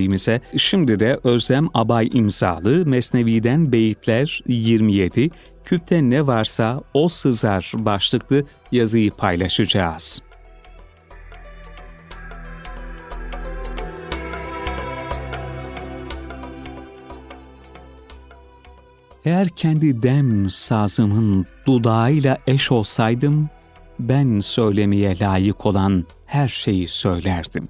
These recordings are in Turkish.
dinlediğimize şimdi de Özlem Abay imzalı Mesnevi'den Beyitler 27, Küpte ne varsa o sızar başlıklı yazıyı paylaşacağız. Eğer kendi dem sazımın dudağıyla eş olsaydım, ben söylemeye layık olan her şeyi söylerdim.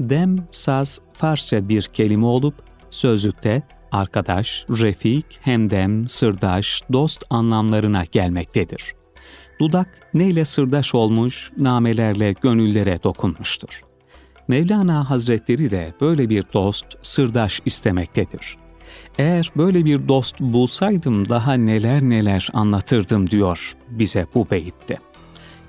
Dem, saz, Farsça bir kelime olup, sözlükte arkadaş, refik, hemdem, sırdaş, dost anlamlarına gelmektedir. Dudak neyle sırdaş olmuş, namelerle gönüllere dokunmuştur. Mevlana Hazretleri de böyle bir dost, sırdaş istemektedir. Eğer böyle bir dost bulsaydım daha neler neler anlatırdım diyor bize bu beyitte.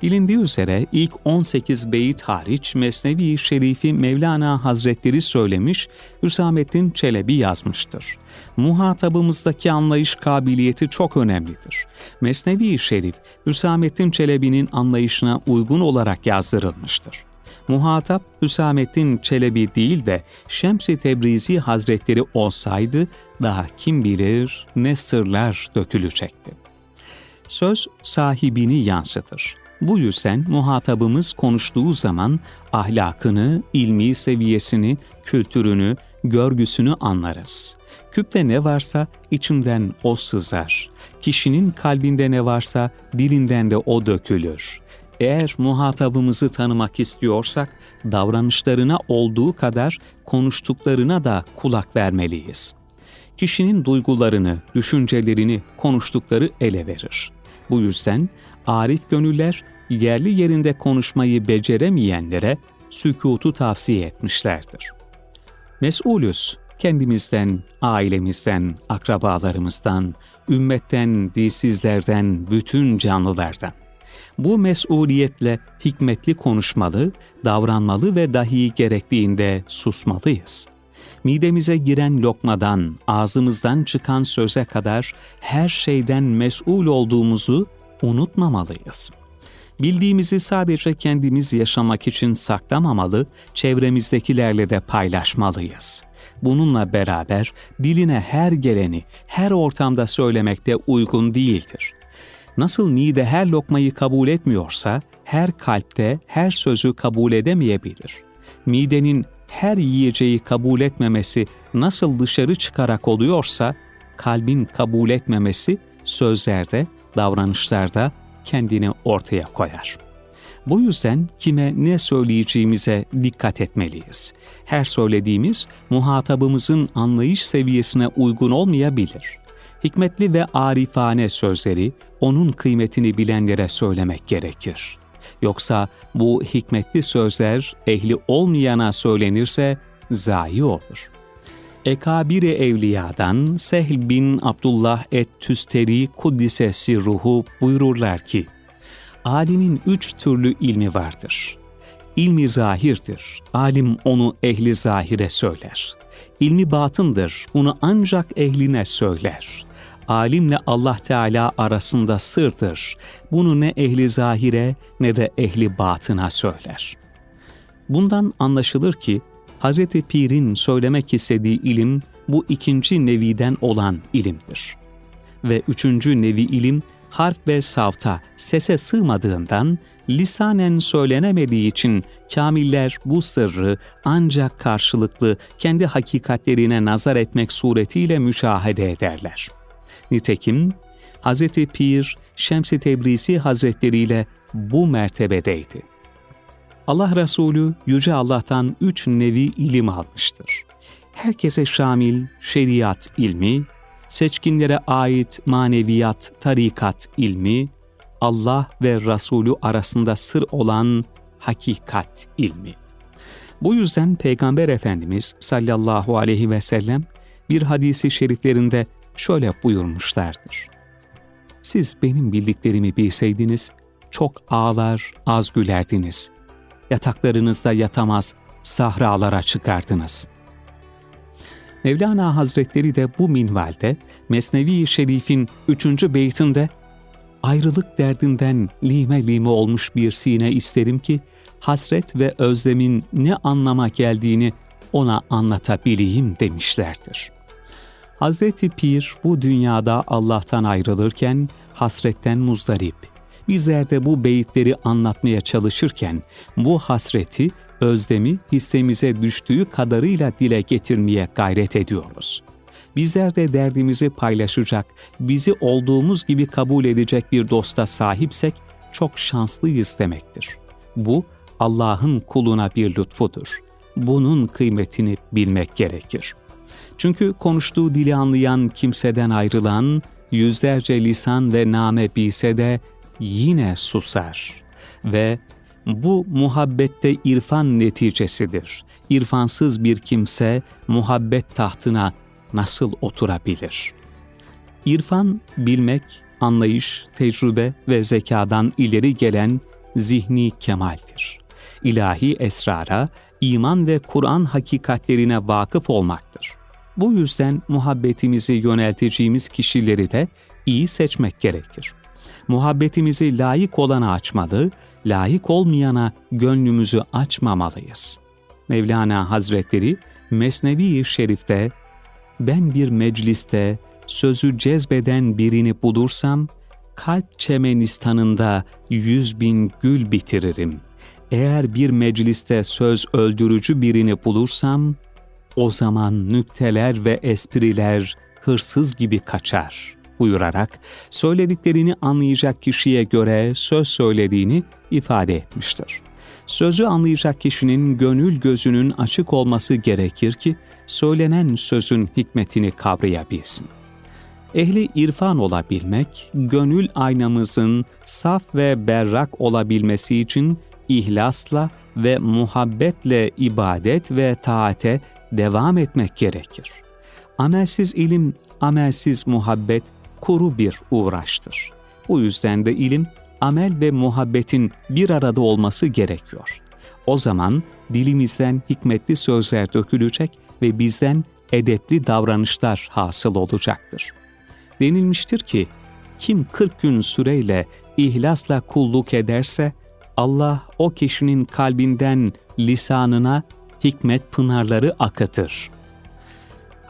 Bilindiği üzere ilk 18 beyit hariç Mesnevi Şerifi Mevlana Hazretleri söylemiş, Hüsamettin Çelebi yazmıştır. Muhatabımızdaki anlayış kabiliyeti çok önemlidir. Mesnevi Şerif, Hüsamettin Çelebi'nin anlayışına uygun olarak yazdırılmıştır. Muhatap Hüsamettin Çelebi değil de Şems-i Tebrizi Hazretleri olsaydı daha kim bilir ne sırlar dökülecekti. Söz sahibini yansıtır. Bu yüzden muhatabımız konuştuğu zaman ahlakını, ilmi seviyesini, kültürünü, görgüsünü anlarız. Küpte ne varsa içinden o sızar. Kişinin kalbinde ne varsa dilinden de o dökülür. Eğer muhatabımızı tanımak istiyorsak davranışlarına olduğu kadar konuştuklarına da kulak vermeliyiz. Kişinin duygularını, düşüncelerini konuştukları ele verir. Bu yüzden arif gönüller yerli yerinde konuşmayı beceremeyenlere sükutu tavsiye etmişlerdir. Mesulüz kendimizden, ailemizden, akrabalarımızdan, ümmetten, dilsizlerden, bütün canlılardan. Bu mesuliyetle hikmetli konuşmalı, davranmalı ve dahi gerektiğinde susmalıyız. Midemize giren lokmadan, ağzımızdan çıkan söze kadar her şeyden mesul olduğumuzu unutmamalıyız. Bildiğimizi sadece kendimiz yaşamak için saklamamalı, çevremizdekilerle de paylaşmalıyız. Bununla beraber diline her geleni her ortamda söylemekte uygun değildir. Nasıl mide her lokmayı kabul etmiyorsa, her kalpte her sözü kabul edemeyebilir. Midenin her yiyeceği kabul etmemesi nasıl dışarı çıkarak oluyorsa, kalbin kabul etmemesi sözlerde, davranışlarda kendini ortaya koyar. Bu yüzden kime ne söyleyeceğimize dikkat etmeliyiz. Her söylediğimiz muhatabımızın anlayış seviyesine uygun olmayabilir. Hikmetli ve arifane sözleri onun kıymetini bilenlere söylemek gerekir. Yoksa bu hikmetli sözler ehli olmayana söylenirse zayi olur. Ekabiri Evliya'dan Sehl bin Abdullah et-Tüsteri Kuddisesi ruhu buyururlar ki, Alimin üç türlü ilmi vardır. İlmi zahirdir, alim onu ehli zahire söyler. İlmi batındır, bunu ancak ehline söyler. Alimle Allah Teala arasında sırdır. Bunu ne ehli zahire ne de ehli batına söyler. Bundan anlaşılır ki Hz. Pir'in söylemek istediği ilim bu ikinci neviden olan ilimdir. Ve üçüncü nevi ilim harf ve savta, sese sığmadığından lisanen söylenemediği için kamiller bu sırrı ancak karşılıklı kendi hakikatlerine nazar etmek suretiyle müşahede ederler. Nitekim Hz. Pir Şems-i Tebrizi Hazretleri ile bu mertebedeydi. Allah Resulü Yüce Allah'tan üç nevi ilim almıştır. Herkese şamil şeriat ilmi, seçkinlere ait maneviyat, tarikat ilmi, Allah ve Resulü arasında sır olan hakikat ilmi. Bu yüzden Peygamber Efendimiz sallallahu aleyhi ve sellem bir hadisi şeriflerinde şöyle buyurmuşlardır. Siz benim bildiklerimi bilseydiniz çok ağlar, az gülerdiniz. Yataklarınızda yatamaz, sahralara çıkardınız. Mevlana Hazretleri de bu minvalde Mesnevi Şerif'in üçüncü beytinde ayrılık derdinden lime lime olmuş bir sine isterim ki hasret ve özlemin ne anlama geldiğini ona anlatabileyim demişlerdir. Hazreti Pir bu dünyada Allah'tan ayrılırken hasretten muzdarip. Bizler de bu beyitleri anlatmaya çalışırken bu hasreti, özlemi hissemize düştüğü kadarıyla dile getirmeye gayret ediyoruz. Bizler de derdimizi paylaşacak, bizi olduğumuz gibi kabul edecek bir dosta sahipsek çok şanslıyız demektir. Bu Allah'ın kuluna bir lütfudur. Bunun kıymetini bilmek gerekir. Çünkü konuştuğu dili anlayan kimseden ayrılan yüzlerce lisan ve name bilse de yine susar. Ve bu muhabbette irfan neticesidir. İrfansız bir kimse muhabbet tahtına nasıl oturabilir? İrfan, bilmek, anlayış, tecrübe ve zekadan ileri gelen zihni kemaldir. İlahi esrara, iman ve Kur'an hakikatlerine vakıf olmaktır. Bu yüzden muhabbetimizi yönelteceğimiz kişileri de iyi seçmek gerekir. Muhabbetimizi layık olana açmalı, layık olmayana gönlümüzü açmamalıyız. Mevlana Hazretleri Mesnevi-i Şerif'te ben bir mecliste sözü cezbeden birini bulursam, kalp çemenistanında yüz bin gül bitiririm. Eğer bir mecliste söz öldürücü birini bulursam, o zaman nükteler ve espriler hırsız gibi kaçar buyurarak söylediklerini anlayacak kişiye göre söz söylediğini ifade etmiştir. Sözü anlayacak kişinin gönül gözünün açık olması gerekir ki söylenen sözün hikmetini kavrayabilsin. Ehli irfan olabilmek, gönül aynamızın saf ve berrak olabilmesi için ihlasla ve muhabbetle ibadet ve taate devam etmek gerekir. Amelsiz ilim, amelsiz muhabbet kuru bir uğraştır. Bu yüzden de ilim, amel ve muhabbetin bir arada olması gerekiyor. O zaman dilimizden hikmetli sözler dökülecek ve bizden edepli davranışlar hasıl olacaktır. Denilmiştir ki, kim 40 gün süreyle ihlasla kulluk ederse, Allah o kişinin kalbinden lisanına hikmet pınarları akıtır.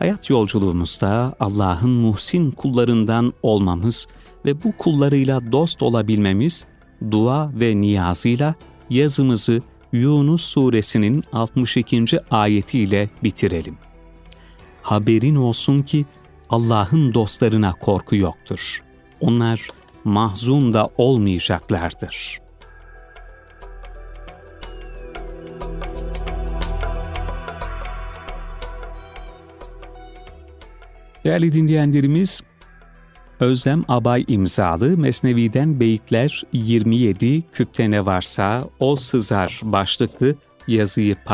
Hayat yolculuğumuzda Allah'ın muhsin kullarından olmamız ve bu kullarıyla dost olabilmemiz, dua ve niyazıyla yazımızı Yunus suresinin 62. ayetiyle bitirelim. Haberin olsun ki Allah'ın dostlarına korku yoktur. Onlar mahzun da olmayacaklardır.'' Değerli dinleyenlerimiz, Özlem Abay imzalı Mesnevi'den Beyitler 27 Küpte ne varsa o sızar başlıklı yazıyı paylaştı.